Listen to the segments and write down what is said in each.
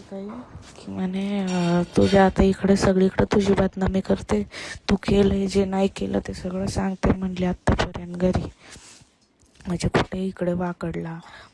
काही की म्हणे तुझ्या आता इकडे सगळीकडे तुझी बदनामी करते. तू केलंय जे नाही केलं ते सगळं सांगते म्हणले आत्तापर्यंत घरी. म्हणजे कुठे इकडे वाकडला.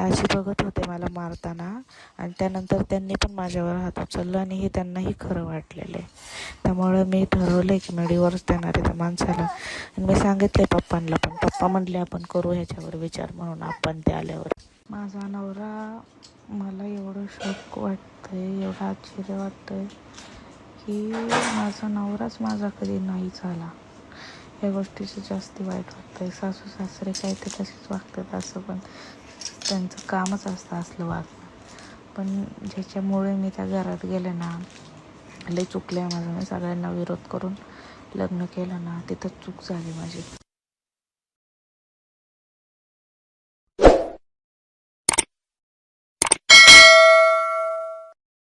अशी बघत होते मला मारताना. आणि त्यानंतर त्यांनी पण माझ्यावर हात उचलला आणि हे त्यांनाही खरं वाटलेलं आहे. त्यामुळं मी ठरवलं आहे की मी डिवोर्स देणार आहे त्या माणसाला. आणि मी सांगितले पप्पांना पण पप्पा म्हटले आपण करू ह्याच्यावर विचार म्हणून आपण ते आल्यावर. माझा नवरा मला एवढं शोक वाटतंय एवढं आश्चर्य वाटतंय की माझा नवराच माझा कधी नाही झाला. या गोष्टीचं जास्ती वाईट वाटतंय. सासू सासरे काय ते तसेच वागतात असं पण. त्यांचं कामच असतं असलं वागणं पण ज्याच्यामुळे मी त्या घरात गेले ना लय चुकले माझं. मी सगळ्यांना विरोध करून लग्न केलं ना तिथं चूक झाली माझी.